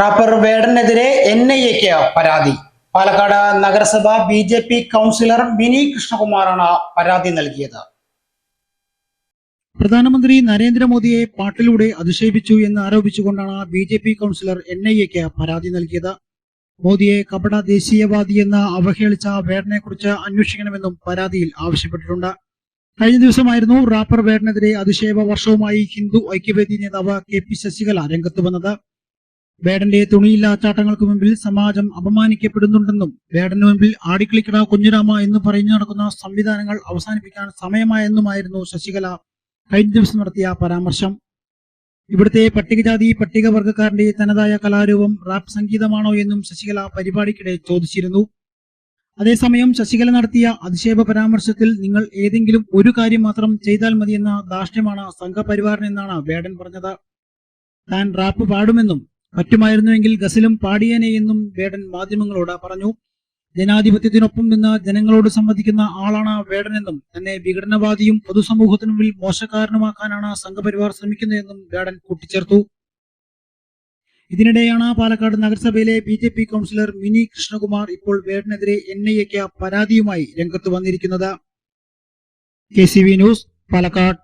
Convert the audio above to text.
Wrapper വേടനെതിരെ N I എക്ക് പരാതി. പാലക്കാട് നഗരസഭ B J P councillor Mini കൃഷ്ണകുമാറാണ് പരാതി നൽകിയത്. പ്രധാനമന്ത്രി നരേന്ദ്രമോദിയെ പാട്ടിലൂടെ അധിക്ഷേപിച്ചു എന്ന് ആരോപിച്ചുകൊണ്ടാണ് B J P councillor N I എക്ക് പരാതി നൽകിയത്. മോദിയെ കപട ദേശീയവാദി എന്ന് അവഹേളിച്ച വേടനെ കുറിച്ച് അന്വേഷിക്കണമെന്നും പരാതിയിൽ ആവശ്യപ്പെട്ടിട്ടുണ്ട്. കഴിഞ്ഞ ദിവസമായിരുന്നു റാപ്പർ വേടനെതിരെ അധിക്ഷേപ വർഷവുമായി ഹിന്ദു ഐക്യവേദി നേതാവ് കെ പി ശശികല രംഗത്ത് വന്നത്. വേടന്റെ തുണിയില്ലാച്ചാട്ടങ്ങൾക്ക് മുമ്പിൽ സമാജം അപമാനിക്കപ്പെടുന്നുണ്ടെന്നും വേടന് മുമ്പിൽ ആടിക്കളിക്കട കുഞ്ഞുരാമ എന്ന് പറഞ്ഞു നടക്കുന്ന സംവിധാനങ്ങൾ അവസാനിപ്പിക്കാൻ സമയമായെന്നുമായിരുന്നു ശശികല കഴിഞ്ഞ ദിവസം നടത്തിയ പരാമർശം. ഇവിടുത്തെ പട്ടികജാതി പട്ടികവർഗക്കാരന്റെ തനതായ കലാരൂപം റാപ്പ് സംഗീതമാണോ എന്നും ശശികല പരിപാടിക്കിടെ ചോദിച്ചിരുന്നു. അതേസമയം ശശികല നടത്തിയ അധിക്ഷേപ പരാമർശത്തിൽ നിങ്ങൾ ഏതെങ്കിലും ഒരു കാര്യം മാത്രം ചെയ്താൽ മതിയെന്ന ധാർഷ്ട്യമാണ് സംഘപരിവാറിനെന്നാണ് വേടൻ പറഞ്ഞത്. താൻ റാപ്പ് പാടുമെന്നും പറ്റുമായിരുന്നുവെങ്കിൽ ഗസലും പാടിയേനെ എന്നും വേടൻ മാധ്യമങ്ങളോട് പറഞ്ഞു. ജനാധിപത്യത്തിനൊപ്പം നിന്ന് ജനങ്ങളോട് സംവദിക്കുന്ന ആളാണ് വേടനെന്നും തന്നെ വിഘടനവാദിയും പൊതുസമൂഹത്തിനു മുമ്പിൽ മോശക്കാരനുമാക്കാനാണ് സംഘപരിവാർ ശ്രമിക്കുന്നതെന്നും വേടൻ കൂട്ടിച്ചേർത്തു. ഇതിനിടെയാണ് പാലക്കാട് നഗരസഭയിലെ B J P councillor Mini Krishnakumar ഇപ്പോൾ വേടനെതിരെ എൻ ഐ എക്ക് പരാതിയുമായി രംഗത്ത് വന്നിരിക്കുന്നത്. K C V news Palakkad.